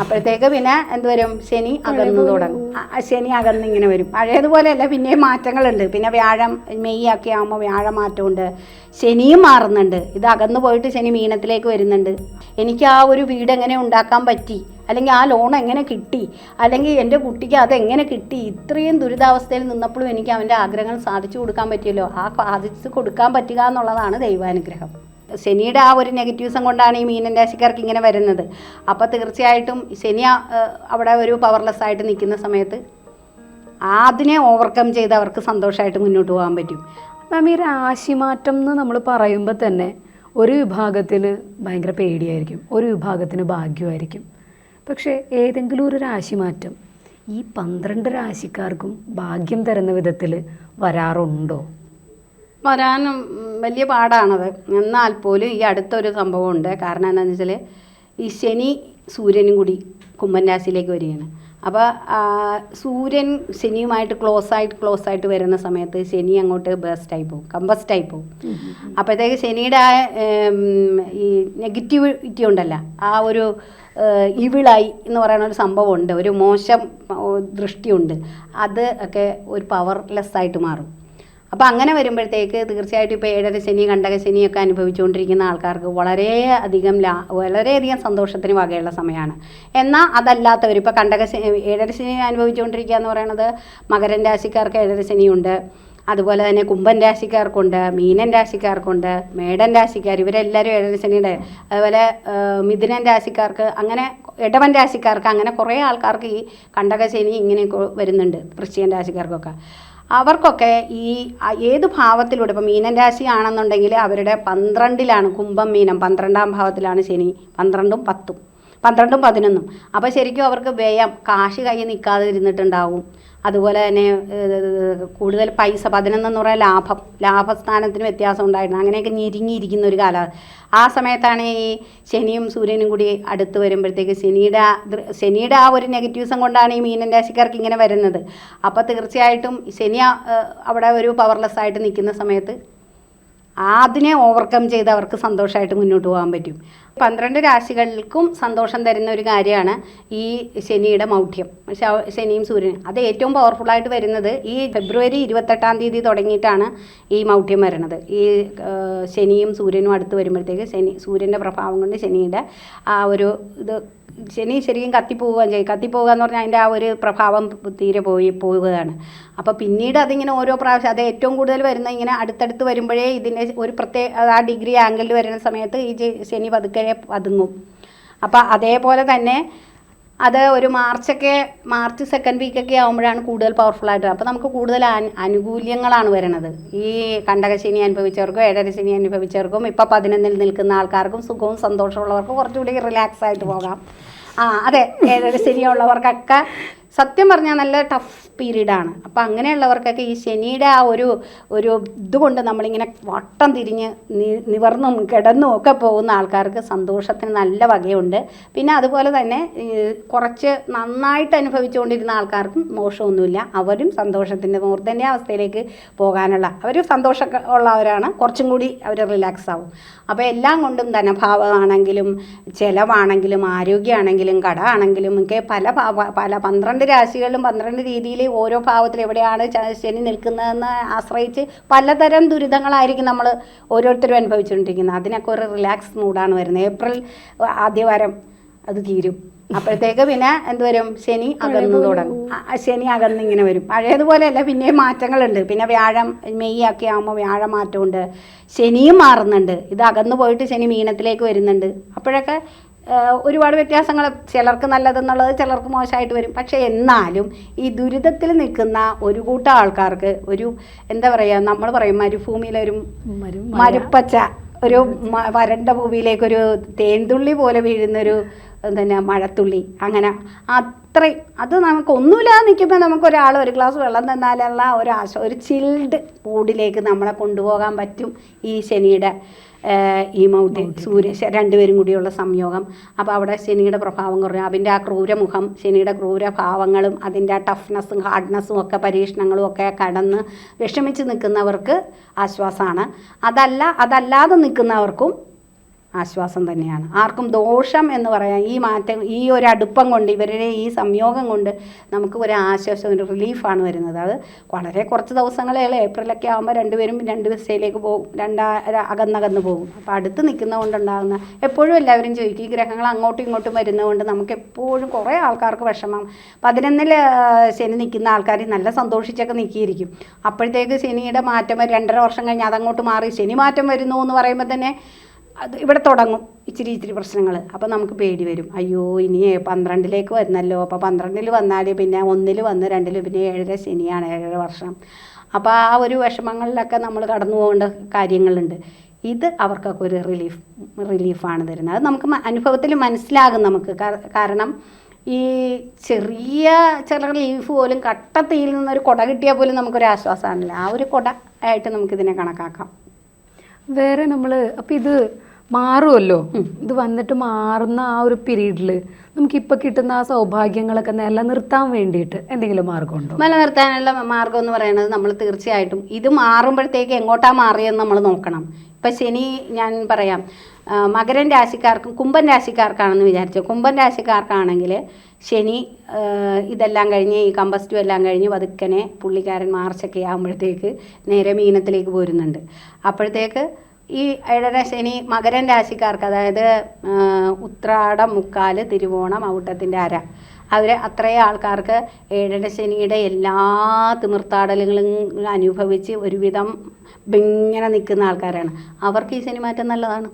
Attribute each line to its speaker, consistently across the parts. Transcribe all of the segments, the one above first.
Speaker 1: അപ്പോഴത്തേക്ക് പിന്നെ എന്തുവരും ശനി അകന്നു തുടങ്ങും. ശനി അകന്ന് ഇങ്ങനെ വരും. പഴയതുപോലെയല്ല പിന്നെയും മാറ്റങ്ങളുണ്ട്. പിന്നെ വ്യാഴം മെയ് ഒക്കെ ആകുമ്പോൾ വ്യാഴം മാറ്റമുണ്ട് ശനിയും മാറുന്നുണ്ട്. ഇത് അകന്നു പോയിട്ട് ശനി മീനത്തിലേക്ക് വരുന്നുണ്ട്. എനിക്ക് ആ ഒരു വീട് എങ്ങനെ ഉണ്ടാക്കാൻ പറ്റി? അല്ലെങ്കിൽ ആ ലോൺ എങ്ങനെ കിട്ടി? അല്ലെങ്കിൽ എന്റെ കുട്ടിക്ക് അതെങ്ങനെ കിട്ടി? ഇത്രയും ദുരിതാവസ്ഥയിൽ നിന്നപ്പോഴും എനിക്ക് അവന്റെ ആഗ്രഹങ്ങൾ സാധിച്ചു കൊടുക്കാൻ പറ്റിയല്ലോ. ആ സാധിച്ചു കൊടുക്കാൻ പറ്റുക എന്നുള്ളതാണ് ദൈവാനുഗ്രഹം. ശനിയുടെ ആ ഒരു നെഗറ്റീവ്സം കൊണ്ടാണ് ഈ മീനൻ രാശിക്കാർക്ക് ഇങ്ങനെ വരുന്നത്. അപ്പോൾ തീർച്ചയായിട്ടും ശനി അവിടെ ഒരു പവർലെസ് ആയിട്ട് നിൽക്കുന്ന സമയത്ത് അതിനെ ഓവർകം ചെയ്ത് അവർക്ക് സന്തോഷമായിട്ട് മുന്നോട്ട് പോകാൻ പറ്റും.
Speaker 2: മാം ഈ രാശിമാറ്റം എന്ന് നമ്മൾ പറയുമ്പോൾ തന്നെ ഒരു വിഭാഗത്തിന് ഭയങ്കര പേടിയായിരിക്കും ഒരു വിഭാഗത്തിന് ഭാഗ്യമായിരിക്കും. പക്ഷേ ഏതെങ്കിലും ഒരു രാശിമാറ്റം ഈ പന്ത്രണ്ട് രാശിക്കാർക്കും ഭാഗ്യം തരുന്ന വിധത്തിൽ വരാറുണ്ടോ?
Speaker 1: വരാനും വലിയ പാടാണത്. എന്നാൽ പോലും ഈ അടുത്തൊരു സംഭവമുണ്ട്. കാരണം എന്താണെന്ന് വെച്ചാൽ ഈ ശനി സൂര്യനും കൂടി കുംഭൻ രാശിയിലേക്ക് വരികയാണ്. അപ്പോൾ സൂര്യൻ ശനിയുമായിട്ട് ക്ലോസ് ആയിട്ട് ക്ലോസ് ആയിട്ട് വരുന്ന സമയത്ത് ശനി അങ്ങോട്ട് ബേസ്റ്റായി പോകും കമ്പസ്റ്റ് ആയി പോകും. അപ്പോഴത്തേക്ക് ശനിയുടെ ആ ഈ നെഗറ്റിവിറ്റി ഉണ്ടല്ല. ആ ഒരു ഇവിളായി എന്ന് പറയുന്ന ഒരു സംഭവമുണ്ട്. ഒരു മോശം ദൃഷ്ടിയുണ്ട്. അത് ഒക്കെ ഒരു പവർലെസ് ആയിട്ട് മാറും. അപ്പോൾ അങ്ങനെ വരുമ്പോഴത്തേക്ക് തീർച്ചയായിട്ടും ഇപ്പോൾ ഏഴര ശനി കണ്ടക ശനിയൊക്കെ അനുഭവിച്ചുകൊണ്ടിരിക്കുന്ന ആൾക്കാർക്ക് വളരെ അധികം ലാ വളരെയധികം സന്തോഷത്തിന് വകയുള്ള സമയമാണ്. എന്നാൽ അതല്ലാത്തവർ ഇപ്പോൾ കണ്ടക ഏഴര ശനി അനുഭവിച്ചുകൊണ്ടിരിക്കുക എന്ന് പറയുന്നത് മകരൻ രാശിക്കാർക്ക് ഏഴര ശനിയുണ്ട്. അതുപോലെ തന്നെ കുംഭൻ രാശിക്കാർക്കുണ്ട് മീനൻ രാശിക്കാർക്കുണ്ട് മേടൻ രാശിക്കാർ ഇവരെല്ലാവരും ഏഴര ശനിയുടെ അതുപോലെ മിഥുനൻ രാശിക്കാർക്ക് അങ്ങനെ ഇടവൻ രാശിക്കാർക്ക് അങ്ങനെ കുറേ ആൾക്കാർക്ക് ഈ കണ്ടകശനി ഇങ്ങനെയൊക്കെ വരുന്നുണ്ട് വൃശ്ചികൻ രാശിക്കാർക്കൊക്കെ. അവർക്കൊക്കെ ഈ ഏത് ഭാവത്തിലൂടെ ഇപ്പം മീനൻ രാശി ആണെന്നുണ്ടെങ്കിൽ അവരുടെ പന്ത്രണ്ടിലാണ് കുംഭം മീനം. പന്ത്രണ്ടാം ഭാവത്തിലാണ് ശനി. പന്ത്രണ്ടും പത്തും. പന്ത്രണ്ടും പതിനൊന്നും. അപ്പോൾ ശരിക്കും അവർക്ക് വ്യയം കാശ് കൈ നിൽക്കാതെ ഇരുന്നിട്ടുണ്ടാവും അതുപോലെ തന്നെ കൂടുതൽ പൈസ പതിനൊന്നെന്ന് പറയാൻ ലാഭം ലാഭസ്ഥാനത്തിന് വ്യത്യാസം ഉണ്ടായിരുന്നു അങ്ങനെയൊക്കെ ഞെരുങ്ങിയിരിക്കുന്ന ഒരു കാലം. ആ സമയത്താണ് ഈ ശനിയും സൂര്യനും കൂടി അടുത്ത് വരുമ്പോഴത്തേക്ക് ശനിയുടെ ശനിയുടെ ആ ഒരു നെഗറ്റീവ്സം കൊണ്ടാണ് ഈ മീനൻ രാശിക്കാർക്ക് ഇങ്ങനെ വരുന്നത്. അപ്പോൾ തീർച്ചയായിട്ടും ശനി അവിടെ ഒരു പവർലെസ് ആയിട്ട് നിൽക്കുന്ന സമയത്ത് അതിനെ ഓവർകം ചെയ്ത് അവർക്ക് സന്തോഷമായിട്ട് മുന്നോട്ട് പോകാൻ പറ്റും. പന്ത്രണ്ട് രാശികൾക്കും സന്തോഷം തരുന്ന ഒരു കാര്യമാണ് ഈ ശനിയുടെ മൗഢ്യം. ശനിയും സൂര്യനും. അത് ഏറ്റവും പവർഫുള്ളായിട്ട് വരുന്നത് ഈ ഫെബ്രുവരി ഇരുപത്തെട്ടാം തീയതി തുടങ്ങിയിട്ടാണ് ഈ മൗഢ്യം വരുന്നത് ഈ ശനിയും സൂര്യനും അടുത്ത് വരുമ്പോഴത്തേക്ക് ശനി സൂര്യന്റെ പ്രഭാവം കൊണ്ട് ശനിയുടെ ആ ഒരു ഇത് ശനി ശരിക്കും കത്തിപ്പോവുകയും ചെയ്യും. കത്തിപ്പോവുക എന്ന് പറഞ്ഞാൽ അതിന്റെ ആ ഒരു പ്രഭാവം തീരെ പോയി പോവുകയാണ്. അപ്പോൾ പിന്നീട് അതിങ്ങനെ ഓരോ പ്രാവശ്യം അത് ഏറ്റവും കൂടുതൽ വരുന്ന ഇങ്ങനെ അടുത്തടുത്ത് വരുമ്പോഴേ ഇതിന്റെ ഒരു പ്രത്യേക ആ ഡിഗ്രി ആംഗിളിൽ വരുന്ന സമയത്ത് ഈ ശനി പതുക്കെ പതുങ്ങും. അപ്പോൾ അതേപോലെ തന്നെ അത് ഒരു മാർച്ചൊക്കെ മാർച്ച് സെക്കൻഡ് വീക്കൊക്കെ ആകുമ്പോഴാണ് കൂടുതൽ പവർഫുൾ ആയിട്ട് അപ്പോൾ നമുക്ക് കൂടുതൽ അനുകൂല്യങ്ങളാണ് വരുന്നത് ഈ കണ്ടകശനി അനുഭവിച്ചവർക്കും ഏഴരശനി അനുഭവിച്ചവർക്കും ഇപ്പോൾ പതിനൊന്നിൽ നിൽക്കുന്ന ആൾക്കാർക്കും സുഖവും സന്തോഷമുള്ളവർക്കും കുറച്ചുകൂടി റിലാക്സ് ആയിട്ട് പോകാം. ആ അതെ ഏഴരശനിയുള്ളവർക്കൊക്കെ സത്യം പറഞ്ഞാൽ നല്ല ടഫ് പീരീഡാണ്. അപ്പോൾ അങ്ങനെയുള്ളവർക്കൊക്കെ ഈ ശനിയുടെ ആ ഒരു ഒരു ഇതുകൊണ്ട് നമ്മളിങ്ങനെ വട്ടം തിരിഞ്ഞ് നിവർന്നും കിടന്നും ഒക്കെ പോകുന്ന ആൾക്കാർക്ക് സന്തോഷത്തിന് നല്ല വകയുണ്ട്. പിന്നെ അതുപോലെ തന്നെ കുറച്ച് നന്നായിട്ട് അനുഭവിച്ചുകൊണ്ടിരുന്ന ആൾക്കാർക്കും മോശമൊന്നുമില്ല. അവരും സന്തോഷത്തിന്റെ മൂർധന്യ അവസ്ഥയിലേക്ക് പോകാനുള്ള അവർ സന്തോഷം ഉള്ളവരാണ്. കുറച്ചും കൂടി അവർ റിലാക്സ് ആവും. അപ്പോൾ എല്ലാം കൊണ്ടും ധനഭാവമാണെങ്കിലും ചിലവാണെങ്കിലും ആരോഗ്യമാണെങ്കിലും കട ആണെങ്കിലും ഒക്കെ പല പല പന്ത്രണ്ട് രാശികളിലും പന്ത്രണ്ട് രീതിയിൽ ഓരോ ഭാവത്തിൽ എവിടെയാണ് ശനി നിൽക്കുന്നതെന്ന് ആശ്രയിച്ച് പലതരം ദുരിതങ്ങളായിരിക്കും നമ്മൾ ഓരോരുത്തരും അനുഭവിച്ചുകൊണ്ടിരിക്കുന്നത്. അതിനൊക്കെ ഒരു റിലാക്സ് മൂഡാണ് വരുന്നത്. ഏപ്രിൽ ആദ്യവാരം അത് തീരും. അപ്പോഴത്തേക്ക് പിന്നെ എന്ത് വരും? ശനി അകന്നു തുടങ്ങും. ശനി അകന്ന് ഇങ്ങനെ വരും. പഴയതുപോലെയല്ല പിന്നെയും മാറ്റങ്ങളുണ്ട്. പിന്നെ വ്യാഴം മെയ് ഒക്കെ ആകുമ്പോൾ വ്യാഴം മാറ്റമുണ്ട് ശനിയും മാറുന്നുണ്ട്. ഇത് അകന്നു പോയിട്ട് ശനി മീനത്തിലേക്ക് വരുന്നുണ്ട്. അപ്പോഴൊക്കെ ഒരുപാട് വ്യത്യാസങ്ങൾ ചിലർക്ക് നല്ലതെന്നുള്ളത് ചിലർക്ക് മോശമായിട്ട് വരും. പക്ഷേ എന്നാലും ഈ ദുരിതത്തിൽ നിൽക്കുന്ന ഒരു കൂട്ടം ആൾക്കാർക്ക് ഒരു എന്താ പറയുക നമ്മൾ പറയും മരുഭൂമിയിലൊരു
Speaker 2: മരു-
Speaker 1: മരുപ്പച്ച ഒരു വരണ്ട ഭൂമിയിലേക്കൊരു തേൻതുള്ളി പോലെ വീഴുന്നൊരു പിന്നെ മഴത്തുള്ളി. അങ്ങനെ അത്രയും. അത് നമുക്ക് ഒന്നുമില്ലാതെ നിൽക്കുമ്പോൾ നമുക്ക് ഒരാൾ ഒരു ഗ്ലാസ് വെള്ളം തന്നാലുള്ള ഒരു ആശ ഒരു ചിൽഡ് മൂഡിലേക്ക് നമ്മളെ കൊണ്ടുപോകാൻ പറ്റും ഈ ശനിയുടെ ഈ മൗഢ്യ സൂര്യ രണ്ടുപേരും കൂടിയുള്ള സംയോഗം. അപ്പോൾ അവിടെ ശനിയുടെ പ്രഭാവം കുറഞ്ഞു. അതിന്റെ ആ ക്രൂരമുഖം ശനിയുടെ ക്രൂരഭാവങ്ങളും അതിന്റെ ആ ടഫ്നെസ്സും ഹാർഡ്നെസ്സും ഒക്കെ പരീക്ഷണങ്ങളും ഒക്കെ കടന്ന് വിഷമിച്ച് നിൽക്കുന്നവർക്ക് ആശ്വാസമാണ് അതല്ല അതല്ലാതെ നിൽക്കുന്നവർക്കും ആശ്വാസം തന്നെയാണ്. ആർക്കും ദോഷം എന്ന് പറയാൻ ഈ മാറ്റം ഈ ഒരു അടുപ്പം കൊണ്ട് ഇവരുടെ ഈ സംയോഗം കൊണ്ട് നമുക്ക് ഒരു ആശ്വാസം ഒരു റിലീഫാണ് വരുന്നത്. അത് വളരെ കുറച്ച് ദിവസങ്ങളേ ഏപ്രിലൊക്കെ ആകുമ്പോൾ രണ്ടുപേരും രണ്ട് ദിവസത്തിലേക്ക് പോകും. രണ്ടാ അകന്നകന്ന് പോകും. അപ്പോൾ അടുത്ത് നിൽക്കുന്നതുകൊണ്ടുണ്ടാകുന്ന എപ്പോഴും എല്ലാവരും ചോദിക്കും ഈ ഗ്രഹങ്ങൾ അങ്ങോട്ടും ഇങ്ങോട്ടും വരുന്നതുകൊണ്ട് നമുക്ക് എപ്പോഴും കുറേ ആൾക്കാർക്ക് വിഷമം. പതിനൊന്നിൽ ശനി നിൽക്കുന്ന ആൾക്കാർ നല്ല സന്തോഷിച്ചൊക്കെ നിൽക്കിയിരിക്കും. അപ്പോഴത്തേക്ക് ശനിയുടെ മാറ്റം രണ്ടര വർഷം കഴിഞ്ഞ് അതങ്ങോട്ട് മാറി. ശനി മാറ്റം വരുന്നു എന്ന് പറയുമ്പോൾ തന്നെ അത് ഇവിടെ തുടങ്ങും ഇച്ചിരി ഇച്ചിരി പ്രശ്നങ്ങൾ. അപ്പോൾ നമുക്ക് പേടി വരും. അയ്യോ ഇനി പന്ത്രണ്ടിലേക്ക് വരുന്നല്ലോ. അപ്പോൾ പന്ത്രണ്ടിൽ വന്നാൽ പിന്നെ ഒന്നിൽ വന്ന് രണ്ടിൽ പിന്നെ ഏഴര ശനിയാണ് ഏഴര വർഷം. അപ്പോൾ ആ ഒരു വിഷമങ്ങളിലൊക്കെ നമ്മൾ കടന്നു പോകേണ്ട കാര്യങ്ങളുണ്ട്. ഇത് അവർക്കൊക്കെ ഒരു റിലീഫ് റിലീഫാണ് തരുന്നത്. അത് നമുക്ക് അനുഭവത്തിൽ മനസ്സിലാകും നമുക്ക്. കാരണം ഈ ചെറിയ ചില റിലീഫ് പോലും കട്ടത്തിയിൽ നിന്നൊരു കുട കിട്ടിയാൽ പോലും നമുക്കൊരു ആശ്വാസമാണല്ലോ. ആ ഒരു കുട ആയിട്ട് നമുക്കിതിനെ കണക്കാക്കാം.
Speaker 2: വേറെ നമ്മൾ അപ്പം ഇത് മാറുമല്ലോ ഇത് വന്നിട്ട് മാറുന്ന ആ ഒരു പീരീഡിൽ ഇപ്പൊ കിട്ടുന്ന ആ സൗഭാഗ്യങ്ങളൊക്കെ നിലനിർത്താൻ വേണ്ടിയിട്ട് എന്തെങ്കിലും മാർഗമുണ്ടോ
Speaker 1: നിലനിർത്താനുള്ള മാർഗം എന്ന് പറയുന്നത് നമ്മൾ തീർച്ചയായിട്ടും ഇത് മാറുമ്പോഴത്തേക്ക് എങ്ങോട്ടാ മാറിയെന്ന് നമ്മൾ നോക്കണം. ഇപ്പം ശനി ഞാൻ പറയാം മകരൻ രാശിക്കാർക്കും കുംഭൻ രാശിക്കാർക്കാണെന്ന് വിചാരിച്ചു. കുംഭൻ രാശിക്കാർക്കാണെങ്കിൽ ശനി ഇതെല്ലാം കഴിഞ്ഞ് ഈ കമ്പസ്റ്റും എല്ലാം കഴിഞ്ഞ് പതുക്കനെ പുള്ളിക്കാരൻ മാർച്ചൊക്കെ ആകുമ്പോഴത്തേക്ക് നേരെ മീനത്തിലേക്ക് പോരുന്നുണ്ട്. അപ്പോഴത്തേക്ക് ഈ ഏഴര ശനി മകരൻ രാശിക്കാർക്ക് അതായത് ഉത്രാടം മുക്കാൽ തിരുവോണം ഔട്ടത്തിന്റെ അര അവർ അത്രയും ആൾക്കാർക്ക് ഏഴര ശനിയുടെ എല്ലാ തിമിർത്താടലുകളും അനുഭവിച്ച് ഒരുവിധം ഇങ്ങനെ നിൽക്കുന്ന ആൾക്കാരാണ് അവർക്ക് ഈ ശനി മാറ്റം നല്ലതാണ്.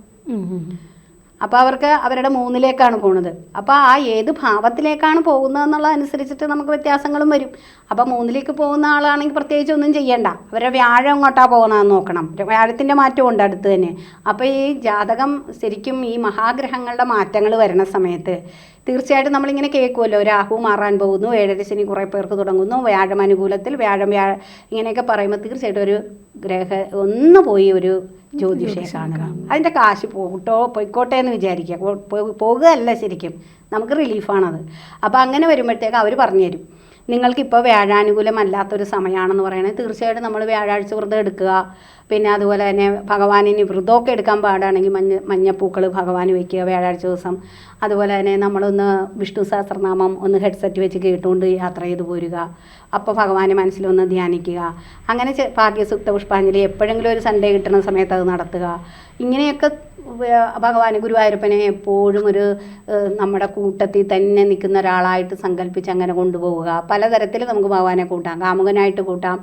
Speaker 1: അപ്പോൾ അവർക്ക് അവരുടെ മൂന്നിലേക്കാണ് പോണത്. അപ്പോൾ ആ ഏത് ഭാവത്തിലേക്കാണ് പോകുന്നത് അനുസരിച്ചിട്ട് നമുക്ക് വ്യത്യാസങ്ങളും വരും. അപ്പോൾ മൂന്നിലേക്ക് പോകുന്ന ആളാണെങ്കിൽ പ്രത്യേകിച്ച് ഒന്നും ചെയ്യണ്ട. അവരുടെ വ്യാഴം എങ്ങോട്ടാണ് പോകുന്നതെന്ന് നോക്കണം. വ്യാഴത്തിന്റെ മാറ്റം ഉണ്ട് അടുത്ത് തന്നെ. അപ്പോൾ ഈ ജാതകം ശരിക്കും ഈ മഹാഗ്രഹങ്ങളുടെ മാറ്റങ്ങൾ വരുന്ന സമയത്ത് തീർച്ചയായിട്ടും നമ്മളിങ്ങനെ കേൾക്കുമല്ലോ രാഹു മാറാൻ പോകുന്നു ഏഴര ശനി കുറേ പേർക്ക് തുടങ്ങുന്നു വ്യാഴം അനുകൂലത്തിൽ വ്യാഴം വ്യാഴ ഇങ്ങനെയൊക്കെ പറയുമ്പോൾ തീർച്ചയായിട്ടും ഒരു ഗ്രഹ ഒന്ന് പോയി ഒരു ജ്യോതിഷയെ കാണണം അതിന്റെ കാശ് പോകട്ടോ പോയിക്കോട്ടെ എന്ന് വിചാരിക്കുക. പോകുകയല്ല ശരിക്കും. നമുക്ക് റിലീഫാണത് അപ്പോൾ അങ്ങനെ വരുമ്പോഴത്തേക്ക് അവർ പറഞ്ഞു തരും. നിങ്ങൾക്കിപ്പോൾ വ്യാഴാനുകൂലമല്ലാത്തൊരു സമയമാണെന്ന് പറയുന്നത് തീർച്ചയായിട്ടും നമ്മൾ വ്യാഴാഴ്ച വ്രതം എടുക്കുക. പിന്നെ അതുപോലെ തന്നെ ഭഗവാനിന് വ്രതമൊക്കെ എടുക്കാൻ പാടാണെങ്കിൽ മഞ്ഞ മഞ്ഞപ്പൂക്കൾ ഭഗവാന് വയ്ക്കുക വ്യാഴാഴ്ച ദിവസം. അതുപോലെ തന്നെ നമ്മളൊന്ന് വിഷ്ണു സഹസ്രനാമം ഒന്ന് ഹെഡ്സെറ്റ് വെച്ച് കേട്ടുകൊണ്ട് യാത്ര ചെയ്ത് പോരുക. അപ്പോൾ ഭഗവാനെ മനസ്സിലൊന്ന് ധ്യാനിക്കുക. അങ്ങനെ ഭാഗ്യസുക്ത പുഷ്പാഞ്ജലി എപ്പോഴെങ്കിലും ഒരു സൺഡേ കിട്ടുന്ന സമയത്ത് അത് നടത്തുക. ഇങ്ങനെയൊക്കെ ഭഗവാന് ഗുരുവായൂരപ്പനെ എപ്പോഴും ഒരു നമ്മുടെ കൂട്ടത്തിൽ തന്നെ നിൽക്കുന്ന ഒരാളായിട്ട് സങ്കല്പിച്ച് അങ്ങനെ കൊണ്ടുപോവുക. പലതരത്തിൽ നമുക്ക് ഭഗവാനെ കൂട്ടാം. കാമുകനായിട്ട് കൂട്ടാം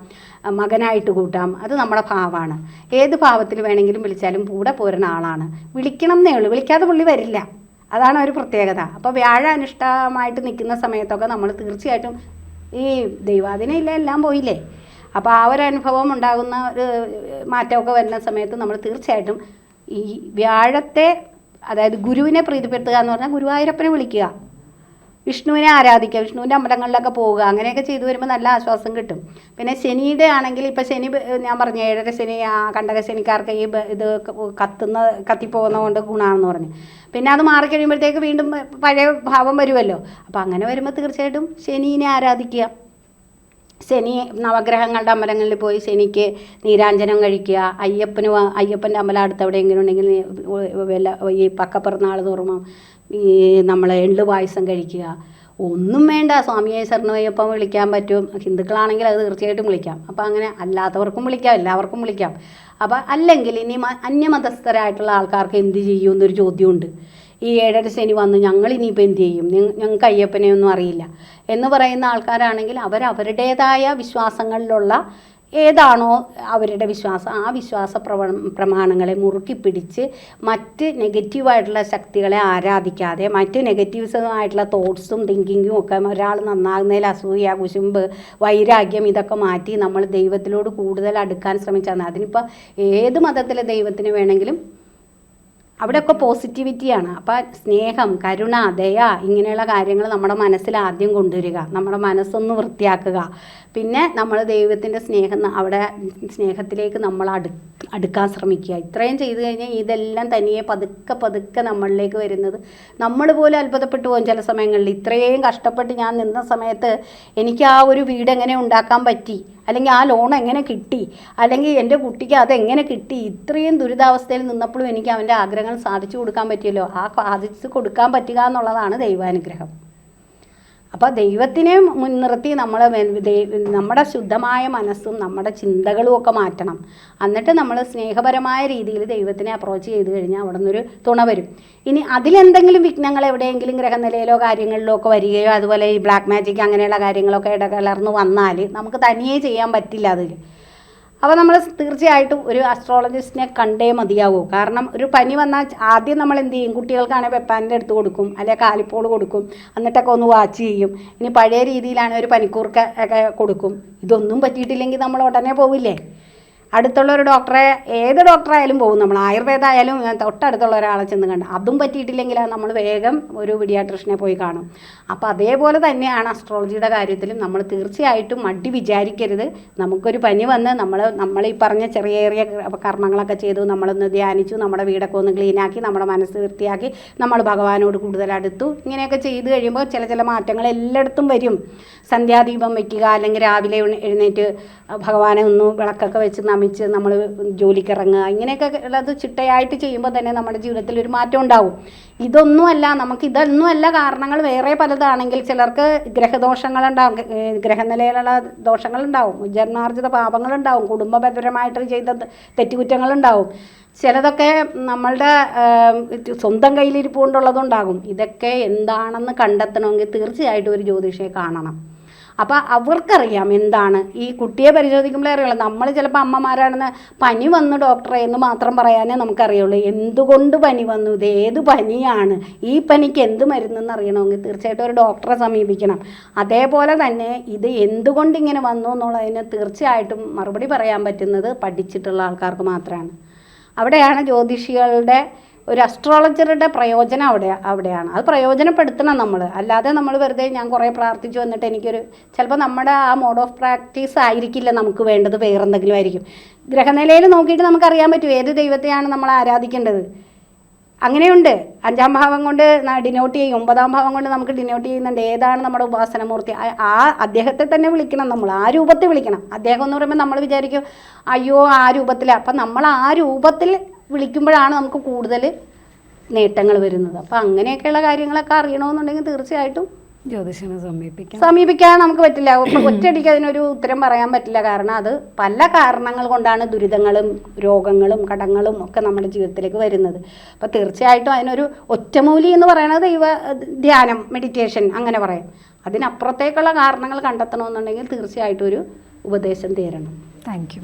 Speaker 1: മകനായിട്ട് കൂട്ടാം. അത് നമ്മുടെ ഭാവമാണ്. ഏത് ഭാവത്തിൽ വേണമെങ്കിലും വിളിച്ചാലും കൂടെ പോരുന്ന ആളാണ്. വിളിക്കണം എന്നേ ഉള്ളൂ. വിളിക്കാതെ പുള്ളി വരില്ല. അതാണ് ഒരു പ്രത്യേകത. അപ്പോൾ വ്യാഴ അനിഷ്ടമായിട്ട് നിൽക്കുന്ന സമയത്തൊക്കെ നമ്മൾ തീർച്ചയായിട്ടും ഈ ദൈവാദിനം എല്ലാം പോയില്ലേ? അപ്പോൾ ആ ഒരു അനുഭവം ഉണ്ടാകുന്ന ഒരു മാറ്റമൊക്കെ വരുന്ന സമയത്ത് നമ്മൾ തീർച്ചയായിട്ടും ഈ വ്യാഴത്തെ അതായത് ഗുരുവിനെ പ്രീതിപ്പെടുത്തുക എന്ന് പറഞ്ഞാൽ ഗുരുവായൂരപ്പനെ വിളിക്കുക. വിഷ്ണുവിനെ ആരാധിക്കുക വിഷ്ണുവിന്റെ അമ്പലങ്ങളിലൊക്കെ പോവുക അങ്ങനെയൊക്കെ ചെയ്തു വരുമ്പോൾ നല്ല ആശ്വാസം കിട്ടും. പിന്നെ ശനിയുടെ ആണെങ്കിൽ ഇപ്പം ശനി ഞാൻ പറഞ്ഞു ഏഴര ശനി കണ്ടക ശനിക്കാർക്ക് ഈ ഇത് കത്തുന്ന കത്തിപ്പോകുന്ന കൊണ്ട് ഗുണമാണെന്ന് പറഞ്ഞു. പിന്നെ അത് മാറിക്കഴിയുമ്പോഴത്തേക്ക് വീണ്ടും പഴയ ഭാവം വരുമല്ലോ. അപ്പോൾ അങ്ങനെ വരുമ്പോൾ തീർച്ചയായിട്ടും ശനീനെ ആരാധിക്കുക. ശനി നവഗ്രഹങ്ങളുടെ അമ്പലങ്ങളിൽ പോയി ശനിക്ക് നീരാഞ്ജനം കഴിക്കുക. അയ്യപ്പന് അയ്യപ്പന്റെ അമ്പലം അടുത്ത് എവിടെയെങ്കിലും ഉണ്ടെങ്കിൽ വില ഈ പക്കപ്പിറന്നാൾ തോറും ഈ നമ്മൾ എള്ളു പായസം കഴിക്കുക. ഒന്നും വേണ്ട. സ്വാമിയെ ശരണയ്യപ്പം വിളിക്കാൻ പറ്റും. ഹിന്ദുക്കളാണെങ്കിൽ അത് തീർച്ചയായിട്ടും വിളിക്കാം. അപ്പോൾ അങ്ങനെ അല്ലാത്തവർക്കും വിളിക്കാം. എല്ലാവർക്കും വിളിക്കാം. അപ്പോൾ അല്ലെങ്കിൽ ഇനി അന്യമതസ്ഥരായിട്ടുള്ള ആൾക്കാർക്ക് എന്ത് ചെയ്യും എന്നൊരു ചോദ്യമുണ്ട്. ഈ ഏഴര ശനി വന്ന് ഞങ്ങൾ ഇനിയിപ്പോൾ എന്ത് ചെയ്യും? ഞങ്ങൾക്ക് അയ്യപ്പനെ ഒന്നും അറിയില്ല. എന്ന് പറയുന്ന ആൾക്കാരാണെങ്കിൽ അവർ അവരുടേതായ വിശ്വാസങ്ങളിലുള്ള ഏതാണോ അവരുടെ വിശ്വാസം ആ വിശ്വാസ പ്രവ പ്രമാണങ്ങളെ മുറുക്കി പിടിച്ച് മറ്റ് നെഗറ്റീവായിട്ടുള്ള ശക്തികളെ ആരാധിക്കാതെ മറ്റ് നെഗറ്റീവ്സുമായിട്ടുള്ള തോട്ട്സും തിങ്കിങ്ങും ഒക്കെ ഒരാൾ നന്നാകുന്നതിൽ അസൂയ കുശുമ്പ് വൈരാഗ്യം ഇതൊക്കെ മാറ്റി നമ്മൾ ദൈവത്തിലോട് കൂടുതൽ അടുക്കാൻ ശ്രമിച്ചാൽ അതിനിപ്പോൾ ഏത് മതത്തിലെ ദൈവത്തിന് വേണമെങ്കിലും അവിടെയൊക്കെ പോസിറ്റിവിറ്റിയാണ് അപ്പം സ്നേഹം കരുണ ദയ ഇങ്ങനെയുള്ള കാര്യങ്ങൾ നമ്മുടെ മനസ്സിൽ ആദ്യം കൊണ്ടുവരിക. നമ്മുടെ മനസ്സൊന്ന് വൃത്തിയാക്കുക. പിന്നെ നമ്മൾ ദൈവത്തിന്റെ സ്നേഹം അവിടെ സ്നേഹത്തിലേക്ക് നമ്മൾ അടു അടുക്കാൻ ശ്രമിക്കുക. ഇത്രയും ചെയ്തു കഴിഞ്ഞാൽ ഇതെല്ലാം തനിയെ പതുക്കെ പതുക്കെ നമ്മളിലേക്ക് വരുന്നത് നമ്മൾ പോലും അത്ഭുതപ്പെട്ടു പോകും ചില സമയങ്ങളിൽ. ഇത്രയും കഷ്ടപ്പെട്ട് ഞാൻ നിന്ന സമയത്ത് എനിക്ക് ആ ഒരു വീട് എങ്ങനെ ഉണ്ടാക്കാൻ പറ്റി? അല്ലെങ്കിൽ ആ ലോൺ എങ്ങനെ കിട്ടി? അല്ലെങ്കിൽ എന്റെ കുട്ടിക്ക് അതെങ്ങനെ കിട്ടി? ഇത്രയും ദുരിതാവസ്ഥയിൽ നിന്നപ്പോഴും എനിക്ക് അവന്റെ ആഗ്രഹങ്ങൾ സാധിച്ചു കൊടുക്കാൻ പറ്റിയല്ലോ. ആ സാധിച്ചു കൊടുക്കാൻ പറ്റുക എന്നുള്ളതാണ് ദൈവാനുഗ്രഹം. അപ്പോൾ ദൈവത്തിനെ മുൻനിർത്തി നമ്മൾ നമ്മുടെ ശുദ്ധമായ മനസ്സും നമ്മുടെ ചിന്തകളും ഒക്കെ മാറ്റണം. എന്നിട്ട് നമ്മൾ സ്നേഹപരമായ രീതിയിൽ ദൈവത്തിനെ അപ്രോച്ച് ചെയ്ത് കഴിഞ്ഞാൽ അവിടെ നിന്നൊരു തുണ വരും. ഇനി അതിലെന്തെങ്കിലും വിഘ്നങ്ങൾ എവിടെയെങ്കിലും ഗ്രഹനിലയിലോ കാര്യങ്ങളിലോ ഒക്കെ വരികയോ അതുപോലെ ഈ ബ്ലാക്ക് മാജിക് അങ്ങനെയുള്ള കാര്യങ്ങളൊക്കെ ഇടകലർന്ന് വന്നാൽ നമുക്ക് തനിയേ ചെയ്യാൻ പറ്റില്ല അതിൽ അപ്പോൾ നമ്മൾ തീർച്ചയായിട്ടും ഒരു അസ്ട്രോളജിസ്റ്റിനെ കണ്ടേ മതിയാവൂ. കാരണം ഒരു പനി വന്നാൽ ആദ്യം നമ്മൾ എന്ത് ചെയ്യും? കുട്ടികൾക്കാണെങ്കിൽ വെപ്പാന്റെ എടുത്ത് കൊടുക്കും അല്ലെങ്കിൽ കാലിപ്പോൾ കൊടുക്കും എന്നിട്ടൊക്കെ ഒന്ന് വാച്ച് ചെയ്യും. ഇനി പഴയ രീതിയിലാണ് ഒരു പനിക്കൂർക്ക ഒക്കെ കൊടുക്കും. ഇതൊന്നും പറ്റിയിട്ടില്ലെങ്കിൽ നമ്മൾ ഉടനെ പോവില്ലേ? അടുത്തുള്ള ഒരു ഡോക്ടറെ ഏത് ഡോക്ടറായാലും പോകും. നമ്മൾ ആയുർവേദ ആയാലും തൊട്ടടുത്തുള്ള ഒരാളെ ചെന്ന് കണ്ട്. അതും പറ്റിയിട്ടില്ലെങ്കിൽ നമ്മൾ വേഗം ഒരു പിഡിയാട്രിഷനെ പോയി കാണും. അപ്പോൾ അതേപോലെ തന്നെയാണ് അസ്ട്രോളജിയുടെ കാര്യത്തിലും നമ്മൾ തീർച്ചയായിട്ടും മടി വിചാരിക്കരുത്. നമുക്കൊരു പനി വന്ന് നമ്മൾ നമ്മൾ ഈ പറഞ്ഞ ചെറിയ ചെറിയ കർമ്മങ്ങളൊക്കെ ചെയ്തു നമ്മളൊന്ന് ധ്യാനിച്ചു നമ്മുടെ വീടൊക്കെ ഒന്ന് ക്ലീനാക്കി നമ്മുടെ മനസ്സ് വൃത്തിയാക്കി നമ്മൾ ഭഗവാനോട് കൂടുതൽ അടുത്തു. ഇങ്ങനെയൊക്കെ ചെയ്ത് കഴിയുമ്പോൾ ചില ചില മാറ്റങ്ങൾ എല്ലായിടത്തും വരും. സന്ധ്യാദീപം വയ്ക്കുക അല്ലെങ്കിൽ രാവിലെ എഴുന്നേറ്റ് ഭഗവാനെ ഒന്ന് വിളക്കൊക്കെ വെച്ച് നമിച്ച് നമ്മൾ ജോലിക്ക് ഇറങ്ങുക ഇങ്ങനെയൊക്കെ ഉള്ളത് ചിട്ടയായിട്ട് ചെയ്യുമ്പോൾ തന്നെ നമ്മുടെ ജീവിതത്തിൽ ഒരു മാറ്റം ഉണ്ടാവും. ഇതൊന്നുമല്ല നമുക്ക് ഇതൊന്നുമല്ല കാരണങ്ങൾ വേറെ പലതാണെങ്കിൽ ചിലർക്ക് ഗ്രഹദോഷങ്ങളുണ്ടാവും ഗ്രഹനിലയിലുള്ള ദോഷങ്ങളുണ്ടാവും ജന്മാർജിത പാപങ്ങളുണ്ടാവും കുടുംബപരമായിട്ട് ചെയ്ത തെറ്റുകുറ്റങ്ങളുണ്ടാവും ചിലതൊക്കെ നമ്മളുടെ സ്വന്തം കയ്യിലിരിപ്പ് കൊണ്ടുള്ളതുണ്ടാകും ഇതൊക്കെ എന്താണെന്ന് കണ്ടെത്തണമെങ്കിൽ തീർച്ചയായിട്ടും ഒരു ജ്യോതിഷയെ കാണണം. അപ്പോൾ അവർക്കറിയാം എന്താണ്. ഈ കുട്ടിയെ പരിശോധിക്കുമ്പോഴേ അറിയുള്ളൂ. നമ്മൾ ചിലപ്പോൾ അമ്മമാരാണെന്ന് പനി വന്നു ഡോക്ടറെ എന്ന് മാത്രം പറയാനേ നമുക്കറിയുള്ളൂ. എന്തുകൊണ്ട് പനി വന്നു? ഇത് ഏത് പനിയാണ്? ഈ പനിക്ക് എന്ത് മരുന്നെന്ന് അറിയണമെങ്കിൽ തീർച്ചയായിട്ടും ഒരു ഡോക്ടറെ സമീപിക്കണം. അതേപോലെ തന്നെ ഇത് എന്തുകൊണ്ട് ഇങ്ങനെ വന്നു എന്നുള്ളതിന് തീർച്ചയായിട്ടും മറുപടി പറയാൻ പറ്റുന്നത് പഠിച്ചിട്ടുള്ള ആൾക്കാർക്ക് മാത്രമാണ്. അവിടെയാണ് ജ്യോതിഷികളുടെ ഒരു അസ്ട്രോളജറുടെ പ്രയോജനം അവിടെ അവിടെയാണ്. അത് പ്രയോജനപ്പെടുത്തണം നമ്മൾ അല്ലാതെ നമ്മൾ വെറുതെ ഞാൻ കുറേ പ്രാർത്ഥിച്ചു വന്നിട്ട് എനിക്കൊരു ചിലപ്പോൾ നമ്മുടെ ആ മോഡ് ഓഫ് പ്രാക്ടീസ് ആയിരിക്കില്ല നമുക്ക് വേണ്ടത് വേറെന്തെങ്കിലും ആയിരിക്കും. ഗ്രഹനിലയിൽ നോക്കിയിട്ട് നമുക്കറിയാൻ പറ്റും ഏത് ദൈവത്തെയാണ് നമ്മൾ ആരാധിക്കേണ്ടത്. അങ്ങനെയുണ്ട്. അഞ്ചാം ഭാവം കൊണ്ട് ഡിനോട്ട് ചെയ്യും. ഒമ്പതാം ഭാവം കൊണ്ട് നമുക്ക് ഡിനോട്ട് ചെയ്യുന്നുണ്ട്. ഏതാണ് നമ്മുടെ ഉപാസനമൂർത്തി? ആ- അദ്ദേഹത്തെ തന്നെ വിളിക്കണം നമ്മൾ. ആ രൂപത്തിൽ വിളിക്കണം. അദ്ദേഹം എന്ന് പറയുമ്പോൾ നമ്മൾ വിചാരിക്കും അയ്യോ ആ രൂപത്തിൽ അപ്പം നമ്മൾ ആ രൂപത്തിൽ വിളിക്കുമ്പോഴാണ് നമുക്ക് കൂടുതൽ നേട്ടങ്ങൾ വരുന്നത്. അപ്പം അങ്ങനെയൊക്കെയുള്ള കാര്യങ്ങളൊക്കെ അറിയണമെന്നുണ്ടെങ്കിൽ തീർച്ചയായിട്ടും
Speaker 2: ജ്യോതിഷനെ സമീപിക്കാം
Speaker 1: സമീപിക്കാൻ നമുക്ക് പറ്റില്ല. ഒറ്റയടിക്ക് അതിനൊരു ഉത്തരം പറയാൻ പറ്റില്ല. കാരണം അത് പല കാരണങ്ങൾ കൊണ്ടാണ് ദുരിതങ്ങളും രോഗങ്ങളും കടങ്ങളും ഒക്കെ നമ്മുടെ ജീവിതത്തിലേക്ക് വരുന്നത്. അപ്പോൾ തീർച്ചയായിട്ടും അതിനൊരു ഒറ്റമൂലി എന്ന് പറയുന്നത് ദൈവ ധ്യാനം മെഡിറ്റേഷൻ അങ്ങനെ പറയാം. അതിനപ്പുറത്തേക്കുള്ള കാരണങ്ങൾ കണ്ടെത്തണമെന്നുണ്ടെങ്കിൽ തീർച്ചയായിട്ടും ഒരു ഉപദേശം തേരണം
Speaker 2: താങ്ക് യു